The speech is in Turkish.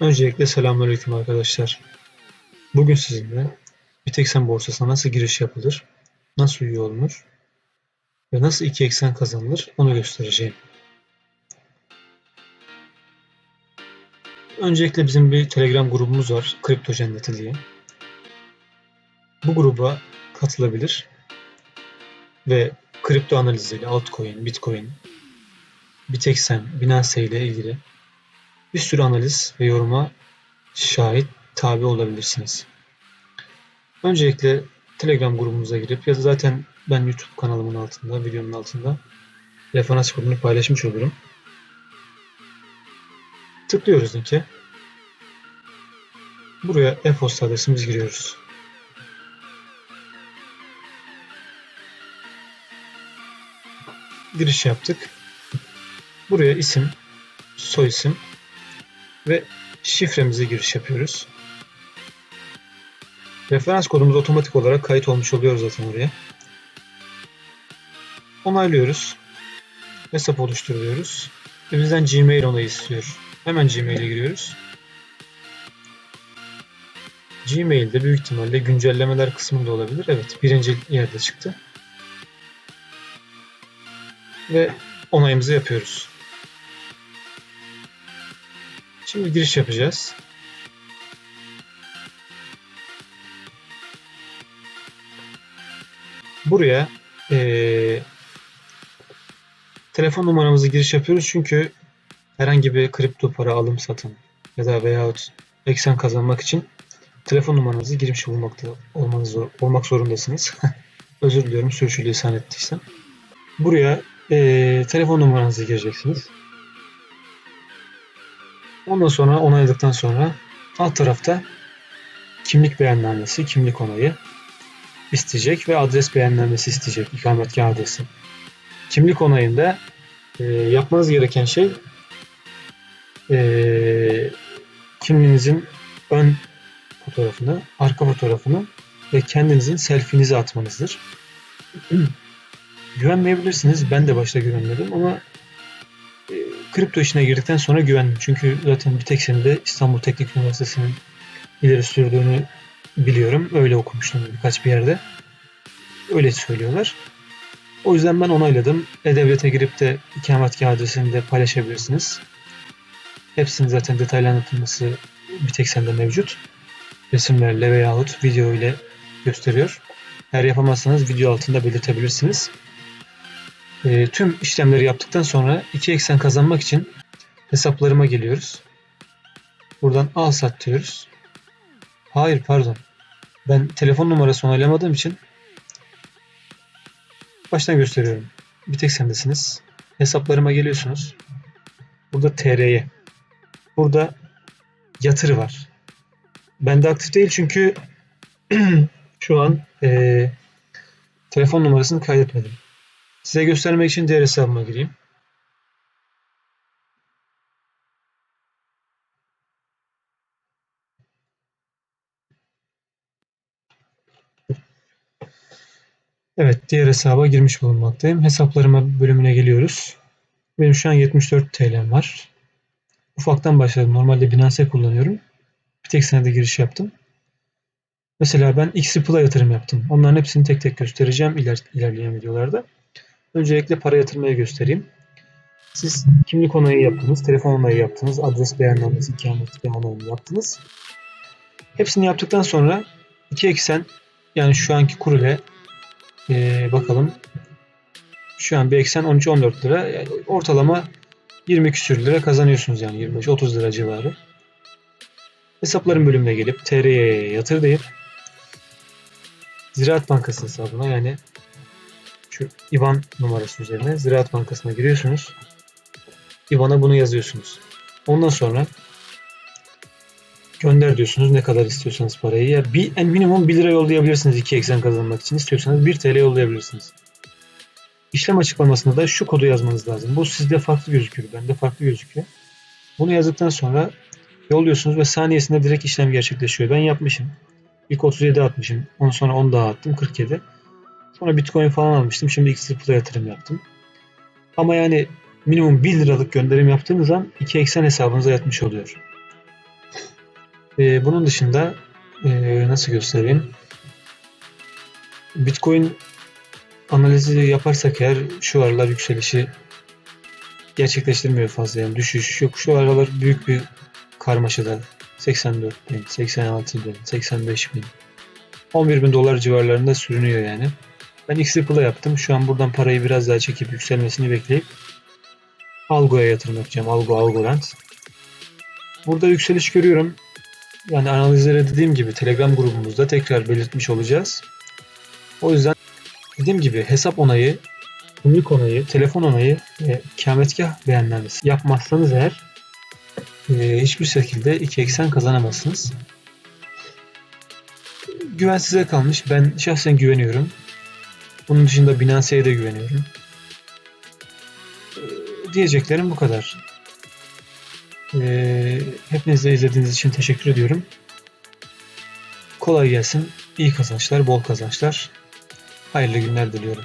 Öncelikle selamünaleyküm arkadaşlar. Bugün sizinle Bitexen borsasına nasıl giriş yapılır, nasıl üye olunur ve nasıl iki eksen kazanılır onu göstereceğim. Öncelikle bizim bir Telegram grubumuz var, Kripto Cenneti diye. Bu gruba katılabilir ve kripto analiziyle altcoin, bitcoin, Bitexen, Binance ile ilgili bir sürü analiz ve yoruma şahit tabi olabilirsiniz. Öncelikle Telegram grubumuza girip ya da zaten ben YouTube kanalımın altında, videonun altında referans kodunu paylaşmış olurum. Tıklıyoruz linke. Buraya e-posta adresimizi giriyoruz. Giriş yaptık. Buraya isim, soy isim ve şifremize giriş yapıyoruz. Referans kodumuz otomatik olarak kayıt olmuş oluyor zaten oraya. Onaylıyoruz. Hesap oluşturuyoruz. Ve bizden Gmail onayı istiyor. Hemen Gmail'e giriyoruz. Gmail'de büyük ihtimalle güncellemeler kısmında olabilir. Evet birinci yerde çıktı. Ve onayımızı yapıyoruz. Şimdi giriş yapacağız. Buraya eee, telefon numaramızı giriş yapıyoruz çünkü herhangi bir kripto para alım satım ya da veyahut eksen kazanmak için telefon numaranızı girmiş olmakta olmanız zor, olmak zorundasınız. Özür diliyorum sürçülisan ettiysem. Buraya eee, telefon numaranızı gireceksiniz. Ondan sonra onayladıktan sonra alt tarafta kimlik beyannamesi, kimlik onayı isteyecek ve adres beyannamesi isteyecek, ikametgah adresi. Kimlik onayında e, yapmanız gereken şey e, kimliğinizin ön fotoğrafını, arka fotoğrafını ve kendinizin selfie'nizi atmanızdır. Güvenmeyebilirsiniz. Ben de başta güvenmedim ama kripto işine girdikten sonra güvendim. Çünkü zaten bir tek senede İstanbul Teknik Üniversitesi'nin ileri sürdüğünü biliyorum. Öyle okumuştum birkaç bir yerde. Öyle söylüyorlar. O yüzden ben onayladım. E-Devlet'e girip de ikametgah adresini de paylaşabilirsiniz. Hepsinin zaten detaylı anlatılması bir tek sende mevcut. Resimlerle veyahut video ile gösteriyor. Eğer yapamazsanız video altında belirtebilirsiniz. E, tüm işlemleri yaptıktan sonra iki eksen kazanmak için hesaplarıma geliyoruz. Buradan al sat diyoruz. Hayır pardon. Ben telefon numarası onaylamadığım için baştan gösteriyorum. Bir tek sendesiniz. Hesaplarıma geliyorsunuz. Burada TR'ye. Burada yatır var. Bende aktif değil çünkü şu an eee, telefon numarasını kaydetmedim. Size göstermek için diğer hesabıma gireyim. Evet, diğer hesaba girmiş bulunmaktayım. Hesaplarıma bölümüne geliyoruz. Benim şu an 74 TL'm var. Ufaktan başladım. Normalde Binance kullanıyorum. Bir tek senede giriş yaptım. Mesela ben Xriple'a yatırım yaptım. Onların hepsini tek tek göstereceğim iler, ilerleyen videolarda. Öncelikle para yatırmayı göstereyim. Siz kimlik onayı yaptınız, telefon onayı yaptınız, adres beyannamesi, ikametgah onayını yaptınız. Hepsini yaptıktan sonra iki eksen yani şu anki kur ile ee, bakalım. Şu an bir eksen 13-14 lira. Yani ortalama 20 küsür lira kazanıyorsunuz yani 25-30 lira civarı. Hesapların bölümüne gelip TR'ye yatır deyip Ziraat Bankası hesabına yani şu IBAN numarası üzerine Ziraat Bankası'na giriyorsunuz. IBAN'a bunu yazıyorsunuz. Ondan sonra gönder diyorsunuz ne kadar istiyorsanız parayı. Ya bir, en minimum 1 lira yollayabilirsiniz 2 eksen kazanmak için. istiyorsanız 1 TL yollayabilirsiniz. İşlem açıklamasında da şu kodu yazmanız lazım. Bu sizde farklı gözüküyor. Bende farklı gözüküyor. Bunu yazdıktan sonra yolluyorsunuz ve saniyesinde direkt işlem gerçekleşiyor. Ben yapmışım. İlk 37 atmışım. Ondan sonra 10 daha attım. 47. Sonra Bitcoin falan almıştım. Şimdi Xriple'a yatırım yaptım. Ama yani minimum 1 liralık gönderim yaptığınız an 2 eksen hesabınıza yatmış oluyor. Ee, bunun dışında ee, nasıl göstereyim? Bitcoin analizi yaparsak eğer şu aralar yükselişi gerçekleştirmiyor fazla yani düşüş yok. Şu aralar büyük bir karmaşada 84 bin, 86 bin, 85 bin, 11 bin dolar civarlarında sürünüyor yani. Ben X-Ripple'a yaptım. Şu an buradan parayı biraz daha çekip yükselmesini bekleyip Algo'ya yatırım yapacağım. Algo, Algorand. Burada yükseliş görüyorum. Yani analizlere dediğim gibi Telegram grubumuzda tekrar belirtmiş olacağız. O yüzden dediğim gibi hesap onayı, kimlik onayı, telefon onayı ve ikametgah beğenmemesi yapmazsanız eğer e, hiçbir şekilde iki eksen kazanamazsınız. Güven size kalmış. Ben şahsen güveniyorum. Bunun dışında Binance'ye de güveniyorum. E, Diyeceklerim bu kadar. E, hepinize izlediğiniz için teşekkür ediyorum. Kolay gelsin. İyi kazançlar, bol kazançlar. Hayırlı günler diliyorum.